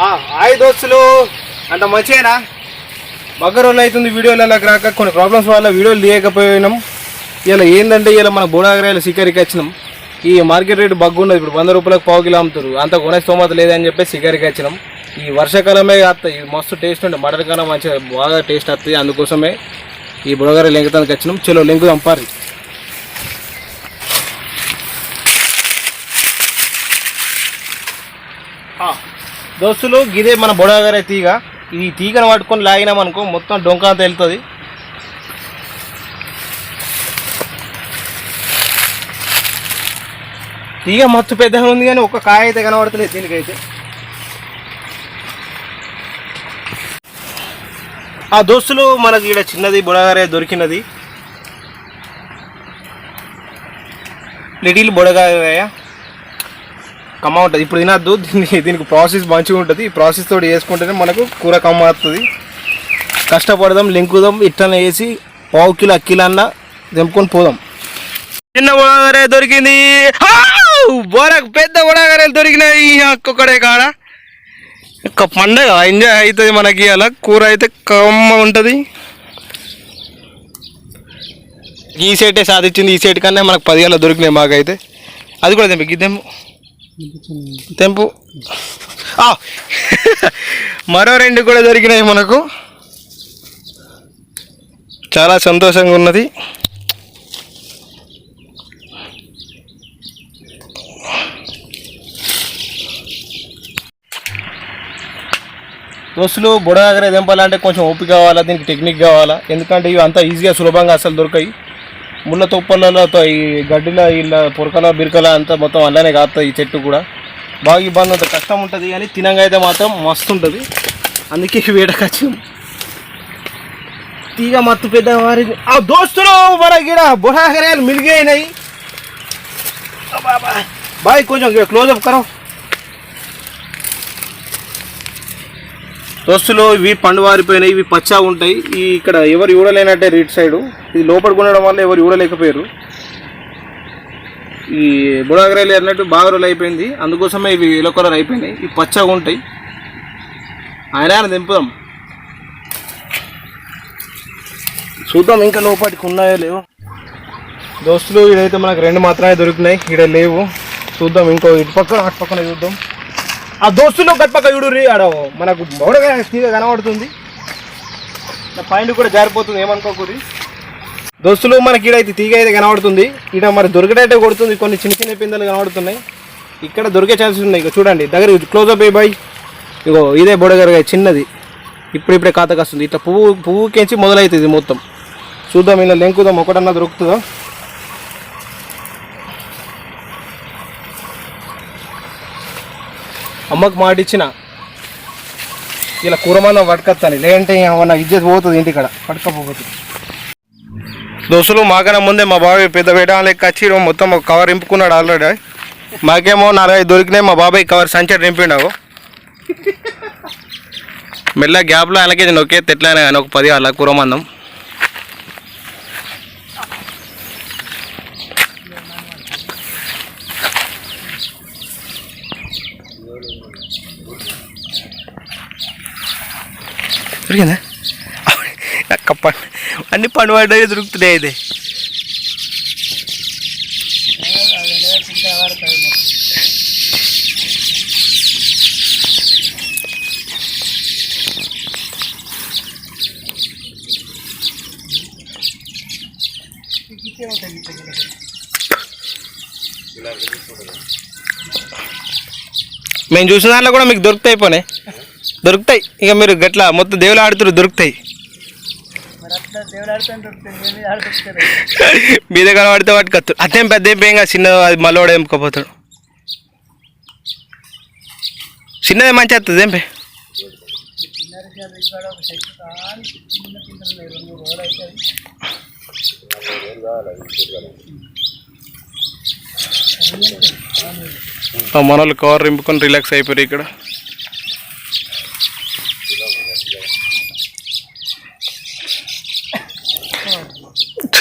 Hi దోస్తులు. అంత మంచిగా బగ్గ రోజులు అవుతుంది వీడియోలలో రాక కొన్ని ప్రాబ్లమ్స్ వల్ల వీడియోలు తీయకపోయినాం. ఇలా ఏంటంటే ఇలా మన బోడాగరాయలు సికరికి వచ్చినాం. ఈ మార్కెట్ రేట్ బగ్గు ఉన్నది. ఇప్పుడు వంద రూపాయలకు పావు కిలో అమ్ముతారు. అంత కొనే స్తోమత లేదని చెప్పి సికరికి వచ్చినాం. ఈ వర్షాకాలమే వస్తాయి ఇది మస్తు టేస్ట్ ఉండే. మటన్ కన్నా మంచిగా బాగా టేస్ట్ వస్తుంది అందుకోసమే ఈ బుడగారాయలు లెంకుతానికి వచ్చినాం. చలో లెంకు దంపారి ఆ, దోస్తులు గిదే మన బొడాగరే తీగ. ఇది తీగను పట్టుకొని లాగినామనుకో మొత్తం డొంక అంతా వెళ్తుంది. తీగ మత్తు పెద్దగా ఉంది కానీ ఒక కాయ అయితే కనబడతలేదు దీనికైతే. ఆ దోస్తులు మనకి ఇక్కడ చిన్నది బుడగారే దొరికినది. లిటిల్ బుడగాయ కమ్మ ఉంటుంది. ఇప్పుడు తినద్దు. దీనికి దీనికి ప్రాసెస్ మంచిగా ఉంటుంది. ఈ ప్రాసెస్ తోటి చేసుకుంటేనే మనకు కూర కమ్మ వస్తుంది కష్టపడదాం లింకుదాం ఇట్లనే వేసి పావు కిలో అక్కిలో అన్న తెంపుకొని పోదాం. చిన్న బుడగరే దొరికింది. బోరకు పెద్ద బుడగరేలు దొరికినాయి. ఒక్కొక్కడే కాడ. ఒక పండగ. ఎంజాయ్ అవుతుంది మనకి అలా కూర అయితే కమ్మ ఉంటుంది. ఈ సైటే సాధించింది. ఈ సైడ్ కన్నా మనకు పదివేల దొరికినాయి మాకైతే. అది కూడా తెంపు. ఈ తెంపు. మరో రెండు కూడా దొరికినాయి మనకు. చాలా సంతోషంగా ఉన్నది. దోస్తులు బుడగాగరే తెంపాలంటే కొంచెం ఓపిక కావాలా? దీనికి టెక్నిక్ కావాలా? ఎందుకంటే ఇవి అంత ఈజీగా సులభంగా అసలు దొరకాయి. ముళ్ళ తుప్పలతో ఈ గడ్డిలో ఇలా పొరకల బిరకల అంతా మొత్తం అలానే కాస్తుంది ఈ చెట్టు కూడా. బాగా ఇబ్బంది అంత కష్టం ఉంటుంది కానీ తినంగా అయితే మాత్రం మస్తు ఉంటుంది. అందుకే వేడకచ్చు తీగ మత్తు పెద్ద మారింది ఆ దోస్తులు మన గిడ బుడాగరేలు మిలిగైనాయి. బాయ్ కొంచెం క్లోజ్అప్ కరం. దోస్తులు ఇవి పండు వారిపోయినాయి ఇవి పచ్చా ఉంటాయి. ఈ ఇక్కడ ఎవరు చూడలేనట్టే రీట్ సైడ్. ఇది లోపలికి ఉండడం వల్ల ఎవరు చూడలేకపోయారు ఈ బుడాగరాయలు అన్నట్టు బాగా రోజులు అయిపోయింది. అందుకోసమే ఇవి ఎల్లో కలర్ అయిపోయినాయి. ఇవి పచ్చగా ఉంటాయి. ఆయన ఆయన దింపుదాం చూద్దాం ఇంకా లోపలికి ఉన్నాయో లేవు. దోస్తులు ఇదైతే మనకు రెండు మాత్రమే దొరికినాయి ఇక్కడ లేవు. చూద్దాం ఇంకో ఇటు పక్కన అటు పక్కన చూద్దాం. ఆ దోస్తులు గట్పక్క చూడుర్రి ఆడ మనకు బౌడగా తీగ కనబడుతుంది. నా పైన కూడా జారిపోతుంది ఏమనుకోకూరి దోస్తులు మనకి ఈడ అయితే తీగ అయితే కనబడుతుంది. ఈడ మరి దొరికేటట్టే కొడుతుంది కొన్ని చిన్న చిన్న పిందెలు కనబడుతున్నాయి. ఇక్కడ దొరికే ఛాన్సెస్ ఉన్నాయి ఇక చూడండి దగ్గర క్లోజ్అప్ అయ్యి బాయ్. ఇగో ఇదే బొడగరగా చిన్నది. ఇప్పుడు ఇప్పుడే ఖాతాకి వస్తుంది. ఇట్లా పువ్వు పువ్వుకించి మొదలవుతుంది మొత్తం. చూద్దాం ఇలా లెంకుదాం ఒకటన్నా దొరుకుతుందా? అమ్మకు మాట ఇచ్చిన ఇలా కూరమన్న పట్టుకొస్తాను. లేదంటే ఏమన్నా ఇజ్జత్ పోతుంది ఇంటికాడ పట్టుకపోతుంది దోస్తులు మాకన్నా ముందే మా బాబాయ్ పెద్ద వేడా లెక్క వచ్చి మొత్తం కవర్ నింపుకున్నాడు ఆల్రెడీ. మాకేమో నాలుగైదు దొరికినాయి మా బాబాయ్ కవర్ సంచర్ నింపిండావు మెల్ల గ్యాప్లో ఆయనకి నొక్కే తెట్లైనా కానీ ఒక పది అలా కూరమందం దొరికిందా అక్క పండు అన్ని పండు పడ్డాయి దొరుకుతున్నాయి ఇది మేము చూసిన దాంట్లో కూడా మీకు దొరుకుతాయి పోనే. దొరుకుతాయి. ఇక మీరు గట్లా మొత్తం దేవులు ఆడుతున్నారు దొరుకుతాయి. మీ దగ్గర పడితే వాటికి కత్తు అదేం పెద్ద ఏం చిన్న అది మళ్ళీ ఎంపుకపోతాడు చిన్నది మంచి వస్తుంది ఏం పే? మన వాళ్ళు కవర్ రింపుకొని రిలాక్స్ అయిపోయారు ఇక్కడ.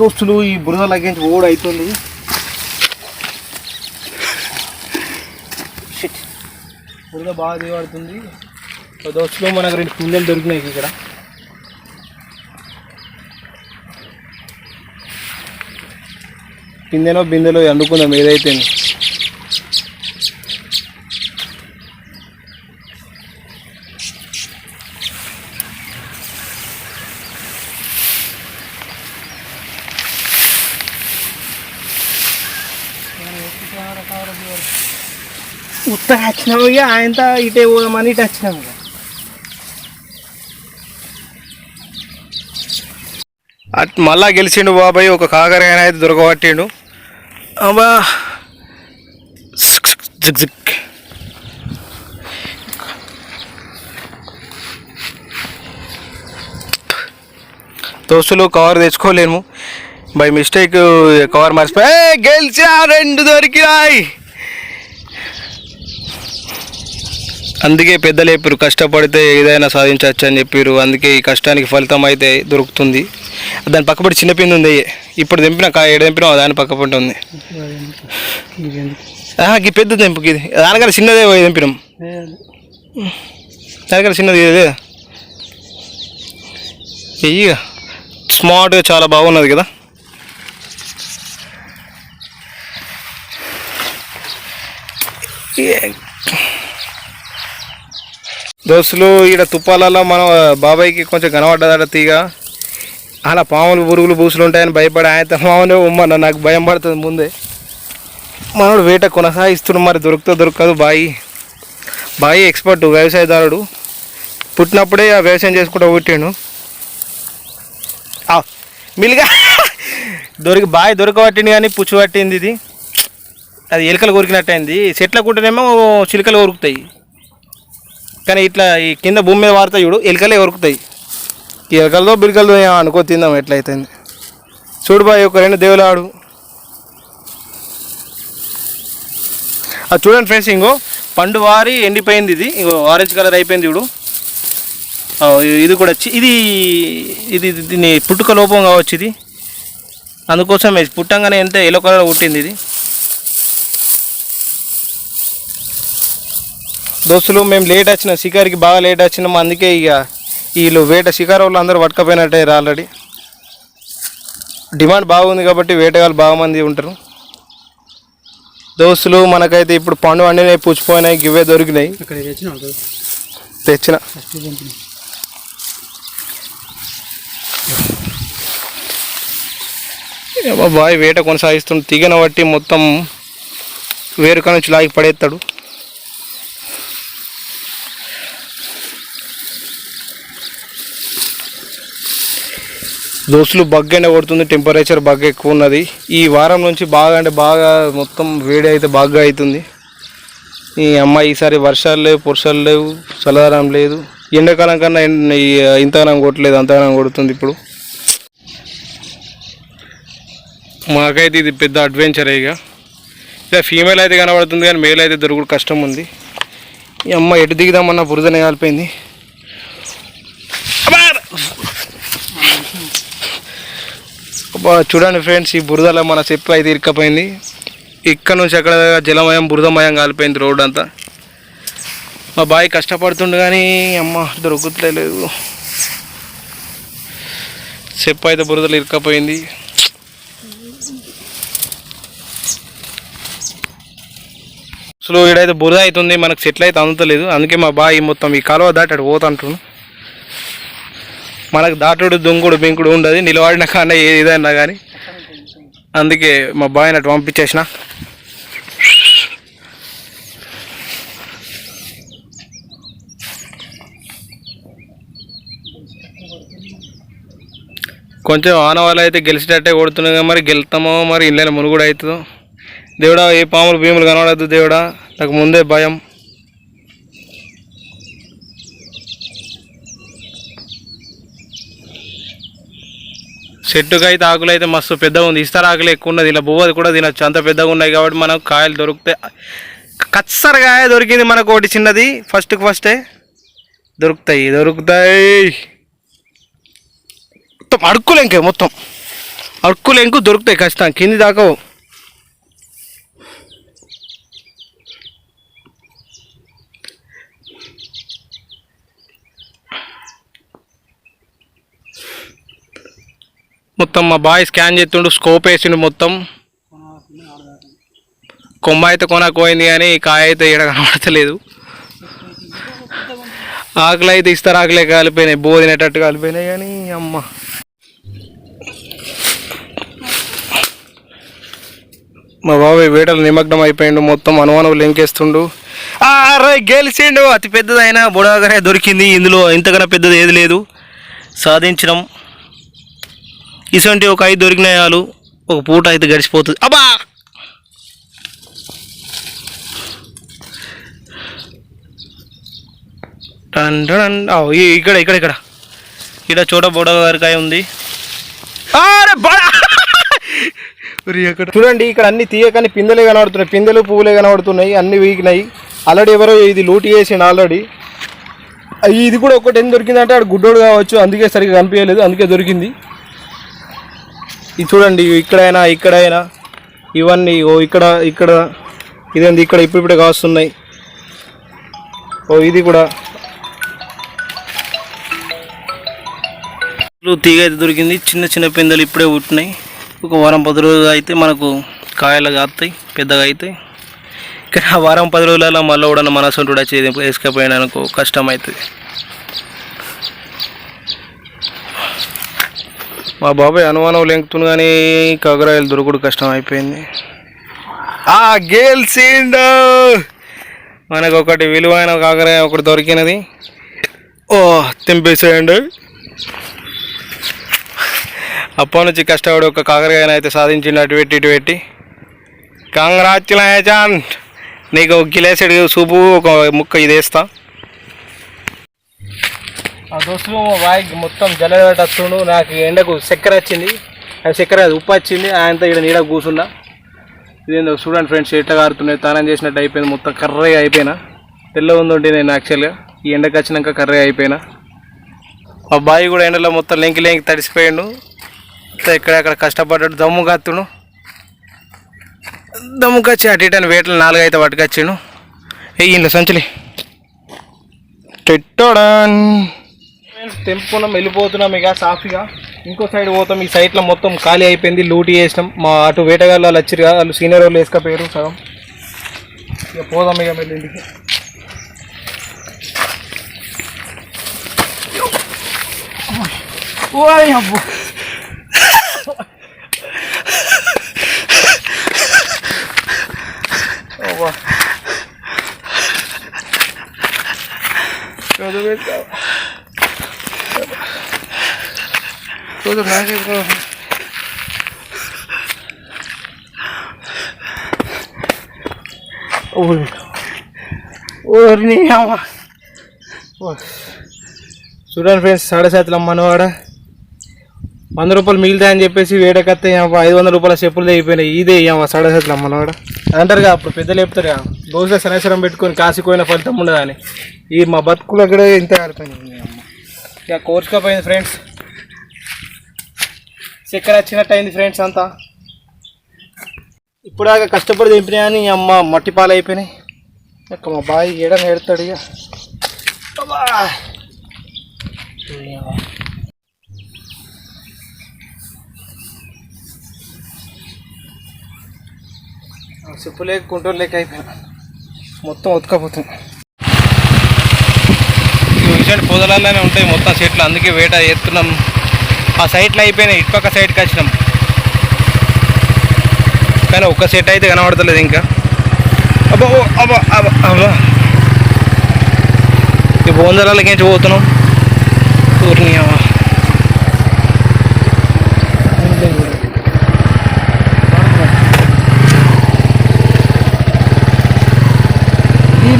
దోస్తులు ఈ బురద లగేజ్ ఓడ్ అవుతుంది బురద బాగా దిగబడుతుంది. దోస్తులు మనకు రెండు పిందెలు దొరికినాయి ఇక్కడ. పిందెలో బిందెలో వండుకుందాం ఏదైతే ఉత్తగా వచ్చినాము ఇక ఆయనతో ఇటే పోదామని ఇటు వచ్చినాము అట్ మళ్ళా గెలిచిండు బాబాయ్ ఒక కాకరకాయ అయితే దొరకబట్టిండు. అబ్బా. జిక్ జిక్. దోస్తులు కవర్ తెచ్చుకోలేము. బై మిస్టేక్ కవర్ మర్చిపోయి. "ఏయ్, గెలిచా రెండు దొరికినాయి. అందుకే పెద్దలు చెప్పారు కష్టపడితే ఏదైనా సాధించవచ్చు అని చెప్పారు అందుకే ఈ కష్టానికి ఫలితం అయితే దొరుకుతుంది. దాని పక్కపడి చిన్న పిండి ఉంది ఇప్పుడు తెంపిన ఏడు తెంపినా దాని పక్కపడి ఉంది. ఆహా, ఈ పెద్ద దింపు ఇది. దానికన్నా చిన్నదే పోయి తెంపినాం. దానికన్నా చిన్నది ఇదే. ఇక స్మార్ట్గా చాలా బాగున్నది కదా. Yeah. దోస్తులు ఈడ తుప్పాలలో మనం బాబాయ్కి కొంచెం కనబడ్డదట తీగ. అలా పాములు పురుగులు పూసులు ఉంటాయని భయపడి ఆయన మామూలు ఉమ్మన్న నాకు భయం పడుతుంది ముందే. మనోడు వేట కొనసాగిస్తుడు మరి దొరుకుతో దొరకదు బాయి. బాయి ఎక్స్పర్ట్ వ్యవసాయదారుడు. పుట్టినప్పుడే ఆ వ్యవసాయం చేసుకుంటూ పుట్టాడు. ఆ, మిల్గా. దొరికి బాయి దొరకబట్టింది కానీ పుచ్చు పట్టింది ఇది. అది ఎలుకలు కొరికినట్టయింది. చెట్ల కుంటేనేమో చిలుకలు కొరుకుతాయి. కానీ ఇట్లా ఈ కింద భూమి మీద వారుతాయి చూడు ఎలుకలే కొరుకుతాయి. ఈ ఎలుకలతో బిలుకలతో అనుకో తిందాం ఎట్లయితే చూడు బాయ్ ఒక రెండు దేవులాడు ఆడు. అది చూడండి ఫ్రెండ్స్ ఇంకో పండు వారి ఎండిపోయింది ఇది. ఇంకో ఆరెంజ్ కలర్ అయిపోయింది చూడు. ఇది కూడా వచ్చి ఇది ఇది దీన్ని పుట్టుక లోపం కావచ్చు ఇది. అందుకోసం పుట్టంగానే ఎంత ఎల్లో కలర్ పుట్టింది ఇది. దోస్తులు మేము లేట్ వచ్చిన. షికారికి బాగా లేట్ వచ్చినాం. అందుకే ఇక వీళ్ళు వేట షికారు వాళ్ళు అందరూ పట్టుకపోయినట్టారు ఆల్రెడీ. డిమాండ్ బాగుంది కాబట్టి వేటగాళ్ళు బాగా మంది ఉంటారు. దోస్తులు మనకైతే ఇప్పుడు పండు వండినాయి పుచ్చిపోయినాయి గివ్వే దొరికినాయి. తెచ్చిన బాయ్ వేట కొనసాగిస్తుంది తీగన బట్టి మొత్తం వేరుక నుంచి లాగి పడేస్తాడు దోస్తులు బగ్గ ఎండ కొడుతుంది టెంపరేచర్ బాగా ఎక్కువ ఉన్నది. ఈ వారం నుంచి బాగా అంటే బాగా మొత్తం వేడి అయితే బాగా అవుతుంది. ఈ అమ్మాయి ఈసారి వర్షాలు లేవు పురుషాలు లేవు చల్లదనం లేదు. ఎండాకాలం కన్నా ఇంతగానం కొట్టలేదు అంతగానం కొడుతుంది ఇప్పుడు. మాకైతే ఇది పెద్ద అడ్వెంచర్ ఇక. ఇక ఫీమేల్ అయితే కనబడుతుంది కానీ మేల్ అయితే దొరుకుడు కష్టం ఉంది. ఈ అమ్మ ఎటు దిగుదామన్న బురదనే కాలిపోయింది అబ్బా! అబ్బా, చూడండి ఫ్రెండ్స్ ఈ బురదలో మన చెప్పు అయితే ఇరుక్కపోయింది ఇక్కడ నుంచి అక్కడ జలమయం బురదమయం కాలిపోయింది రోడ్ అంతా. మా బాయ్ కష్టపడుతుండు కానీ అమ్మ దొరుకుతలేదు. చెప్పు అయితే బురదలు ఇరుక్కపోయింది అసలు ఈడైతే బురద అవుతుంది మనకు సెటిల్ అయితే అందుతలేదు అందుకే మా బాయ్ మొత్తం ఈ కాలువ దాటాడు అటు పోతుంటాను మనకు దాటుడు దుంకుడు బింకుడు ఉండదు. నిలబడిన కన్నా ఏదైనా కానీ అందుకే మా బాయ్ అటు పంపించేసిన. కొంచెం ఆనవాళ్ళు అయితే గెలిచేటట్టే కొడుతున్నాయి మరి గెలుతామో మరి ఇళ్ళని మునుగుడు అవుతుందో. దేవుడా ఏ పాములు భీములు కనబడద్దు దేవుడా. నాకు ముందే భయం. చెట్టుకి అయితే ఆకులు అయితే మస్తు పెద్దగా ఉంది. ఇస్తారు ఆకులు ఎక్కువ ఉన్నది. ఇలా బువ్వది కూడా తినొచ్చు. అంత పెద్దగా ఉన్నాయి కాబట్టి మనకు కాయలు దొరుకుతాయి కచ్చరకాయ దొరికింది మనకు ఒకటి చిన్నది. ఫస్ట్కి ఫస్టే దొరుకుతాయి. దొరుకుతాయి. మొత్తం అడుక్కులు ఇంకే మొత్తం. అడుక్కులు ఇంకు దొరుకుతాయి ఖచ్చితంగా. కింది దాకా మొత్తం మా బాయ్ స్కాన్ చేస్తుండు స్కోప్ వేసిండు మొత్తం. కొమ్మ అయితే కొనకపోయింది కానీ కాయ అయితే ఇక్కడ కనబడతలేదు. ఆకులు అయితే ఇస్తారు ఆకులే కాలిపోయినాయి బోధినట్టు కాలిపోయినాయి కానీ అమ్మ. మా బాబాయ్ వేటలు నిమగ్నం అయిపోయిండు మొత్తం అనుమానం లింకేస్తుండు. ఆ, అరే గెలిచిండు. అతి పెద్దదైనా బుడగానే దొరికింది ఇందులో ఇంతకన్నా పెద్దది ఏది లేదు. సాధించడం ఇటువంటి ఒక ఐదు దొరికినాయాలు ఒక పూట అయితే గడిచిపోతుంది. అబ్బా! ఇక్కడ ఇక్కడ ఇక్కడ. ఇక్కడ చోట బుడగారికాయ ఉంది. చూడండి ఇక్కడ అన్ని తీయకని పిందెలే కనబడుతున్నాయి. పిందెలు పువ్వులే కనబడుతున్నాయి. అన్ని వీకినాయి ఆల్రెడీ ఎవరో ఇది లూటి వేసిండు ఆల్రెడీ. ఇది కూడా ఒకటి ఏం దొరికిందంటే ఆడు గుడ్డోడు కావచ్చు. అందుకే సరిగ్గా కనిపించలేదు. అందుకే దొరికింది. ఇది చూడండి ఇక్కడైనా ఇక్కడైనా. ఇవన్నీ ఓ ఇక్కడ ఇక్కడ. ఇదేంది ఇక్కడ ఇప్పుడిప్పుడే కాస్తున్నాయి. ఓ ఇది కూడా. తీగ అయితే దొరికింది. చిన్న చిన్న పిందెలు ఇప్పుడే పుట్టినాయి. ఒక వారం పది రోజులు అయితే మనకు కాయలు కాస్తాయి పెద్దగా అవుతాయి కానీ ఆ వారం పది రోజులలో మళ్ళీ కూడా మనసు కూడా వచ్చేది వేసుకపోయినా అనుకో కష్టం అవుతుంది. మా బాబాయ్ అనుమానం లెంకుతుంది కానీ కగరాయలు దొరకడు కష్టం అయిపోయింది. ఆ గెలిచిండు మనకు ఒకటి విలువైన కాకరాయ ఒకటి దొరికినది. ఓ తెంపేసేయండి. అప్పటి నుంచి కష్టపడి ఒక కాకరకాయని అయితే సాధించిండు అటు పెట్టి ఇటు పెట్టి. కంగ్రాచులేషన్! నీకు ఒక సూపు ఒక ముక్క ఇది వేస్తా. ఆ దోస్తులు వాయికి మొత్తం జల్లెడ వస్తుండు నాకు ఎండకు చక్కెర వచ్చింది. అది చక్కెర ఉప్పు వచ్చింది. ఆయనతో ఇక్కడ నీడ కూర్చున్నా ఇదేందో చూడండి ఫ్రెండ్స్ ఎట్లా కారుతున్నాయి. తానం చేసినట్టు అయిపోయింది. మొత్తం కర్రగా అయిపోయినా. తెల్ల ఉందంటే నేను యాక్చువల్గా. ఈ ఎండకు వచ్చినాక కర్రగా అయిపోయినా. మా బాయ్ కూడా ఎండలో మొత్తం లెంకి లెంకి తడిసిపోయిండు. ఇక్కడ అక్కడ కష్టపడ్డాడు. దమ్ము కత్తుడు. దమ్ము కచ్చి అటు ఇటు అని వేటలు నాలుగు అయితే పట్టుకొచ్చిండు వెయ్యిండు సంచులి. టెట్టోడన్ తెంపుకున్నాం వెళ్ళిపోతున్నాం ఇక సాఫీగా. ఇంకో సైడ్ పోతాం ఈ సైట్లో మొత్తం ఖాళీ అయిపోయింది లూటీ చేసినాం. మా అటు వేటగాళ్ళు వాళ్ళు వచ్చారు కదా వాళ్ళు సీనియర్ వాళ్ళు వేసుకపోయారు సగం. ఇక పోదాం ఇక మళ్ళీ ఇంటికి. ఓయ్ అబ్బో. చదువు. ఓయ్. ఓరి నీ అమ్మ. ఓ. చూడండి ఫ్రెండ్స్ సాడే సాతులు అమ్మనవాడ వంద రూపాయలు మిగులుతాయని చెప్పేసి వేటకత్తే ఐదు వందల రూపాయల చెప్పులు తెగిపోయినాయి ఇదే ఇవ్వ సాడే సాతులు అమ్మనవాడ అంటారుగా అప్పుడు పెద్దలు చెప్తారు దోశ సనేసరం పెట్టుకొని కాసిపోయిన ఫలితం ఉండదని ఈ మా బతుకులు కూడా ఇంత ఆడిపోయింది ఇక కోర్చుకోపోయింది ఫ్రెండ్స్ చక్కెర వచ్చినట్టు అయింది ఫ్రెండ్స్ అంతా. ఇప్పుడు దాకా కష్టపడి దింపినాయని ఈ అమ్మ మట్టి పాలు అయిపోయినాయి ఇక మా బాయ్ ఏడని ఏడతాడు ఇక. చెప్పు లేక కుంటూరు లేక అయిపోయినా. మొత్తం ఉతకపోతుంది ఇటు పొదలలోనే ఉంటాయి మొత్తం చెట్లు. అందుకే వేట ఎత్తున్నాం ఆ సైట్లో అయిపోయినాయి. ఇటుపక్క సైడ్కి వచ్చినాం. కానీ ఒక్క సెట్ అయితే కనబడతలేదు ఇంకా. అబ్బా ఓ, అబ్బా అబ్బా అబ్బా. ఈ బోందరాలకి ఏంటి పోతున్నాం? ఊరిని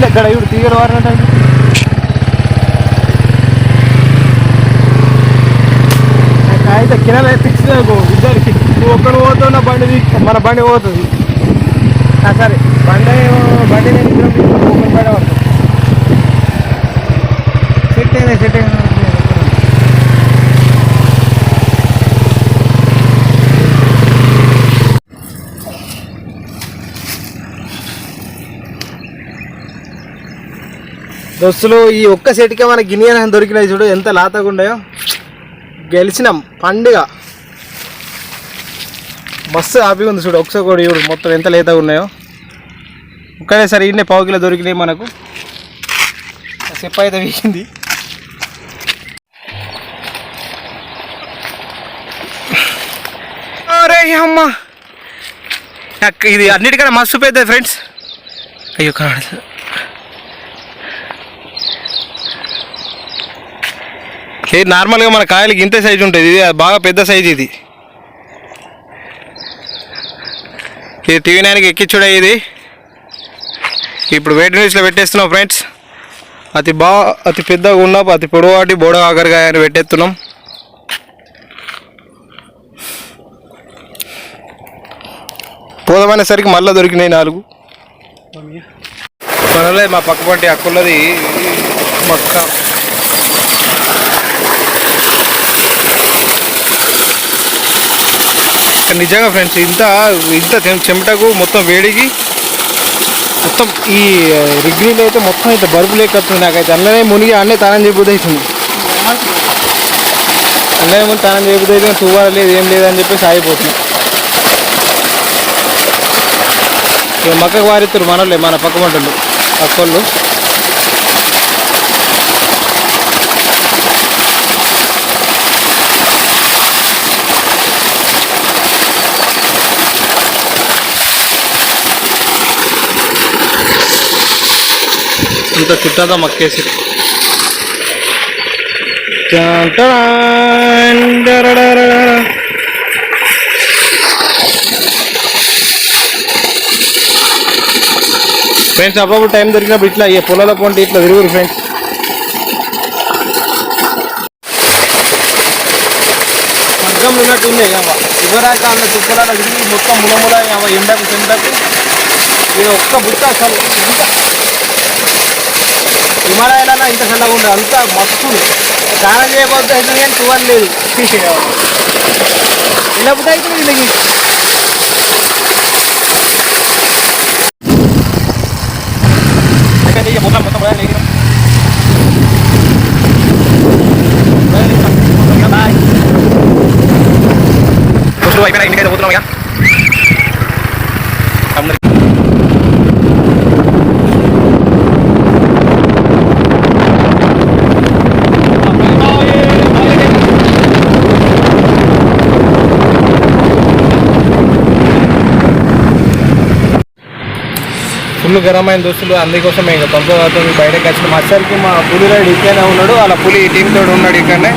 ఇక్కడ ఇప్పుడు తీగలు వారినట్టు కాయ అయితే కిరాణా ఫిక్స్ ఇద్దరికి. నువ్వు ఒక్కడు పోతావు నా బండి. మన బండి పోతుంది. ఆ, సరే. బండి బండి నేను ఇద్దరం ఒకరి సెట్ అయినా సెట్ అయినా. దోస్తులు ఈ ఒక్క సెట్కే మన గిన్నె దొరికినాయి చూడు. ఎంత లాతగా ఉన్నాయో. గెలిచినాం. పండుగ. మస్తు హ్యాపీగా ఉంది చూడు. ఒకసారి కూడా చూడు మొత్తం ఎంత లేతగా ఉన్నాయో. ఒక్కడేసారి ఇన్నే పావు కిలో దొరికినాయి మనకు. చెప్ప అయితే వీకింది. అరే అమ్మ. ఇది అన్నిటికన్నా మస్తు పెద్ద ఫ్రెండ్స్ అయ్యో కనబడదు ఇది నార్మల్గా మన కాయలకి ఇంత సైజు ఉంటుంది. ఇది బాగా పెద్ద సైజు ఇది. ఇది టీవీ నైన్కి ఎక్కించుడే ఇది. ఇప్పుడు వెయిట్ న్యూస్లో పెట్టేస్తున్నాం ఫ్రెండ్స్ అతి బాగా అతి పెద్దగా ఉన్న అతి పొడవాటి బోడ ఆగరగాయ అని పెట్టేస్తున్నాం. పోదమైనసరికి మళ్ళీ దొరికినాయి నాలుగు. మనలే మా పక్కపంటి అక్కున్నది మక్క. నిజంగా ఫ్రెండ్స్ ఇంత ఇంత చెమటకు మొత్తం వేడికి మొత్తం ఈ రిగ్రీలో అయితే మొత్తం అయితే బరుపు లేకొస్తుంది నాకైతే. అందులోనే మునిగి అన్నే తానం చేయబోతుంది అవుతుంది ముందు తానం చేయబోతుంది అయితే తువ్వాల లేదు ఏం లేదని చెప్పేసి ఆగిపోతుంది. మక్కకు వారిస్తారు మనోళ్ళే మన పక్క పంటలు పక్క వాళ్ళు చుట్టాదా మక్కేసి టన్ టన్ డరడరడర. ఫ్రెండ్స్ అప్పుడప్పుడు టైం దొరికినప్పుడు ఇట్లా ఈ పొలాల పొంటి ఇట్లా తిరుగురు ఫ్రెండ్స్ మగ్గం ఉన్నట్టుంది అవ్వ ఇవ్వరాక అన్న తుప్పలాల తిరిగి మొత్తం ములముల అవ్వ ఎండకు చెండకు ఇది ఒక్క బుట్ట అసలు ఇంత హిమాలయాలలో ఇంత చల్లగా ఉండదు అంత మస్తు స్నానం చేయబోతే అయితే కానీ చూడలేదు ఇలా బుట్ట అయితే వీళ్ళకి అయితే ఇక మొత్తం మొత్తం లేదు బాయ్ రోజులు అయిపోయినా ఇంటికైతే పోతున్నాం ఇక ఫుల్ గరమైన దోస్తులు. అందుకోసమే ఇంకా పంపబోతుంది బయటకు వచ్చిన. మచ్చరికి మా పులి రైడ్ ఇక్కడనే ఉన్నాడు. అలా పులి టీం తోడు ఉన్నాడు ఇక్కడనే.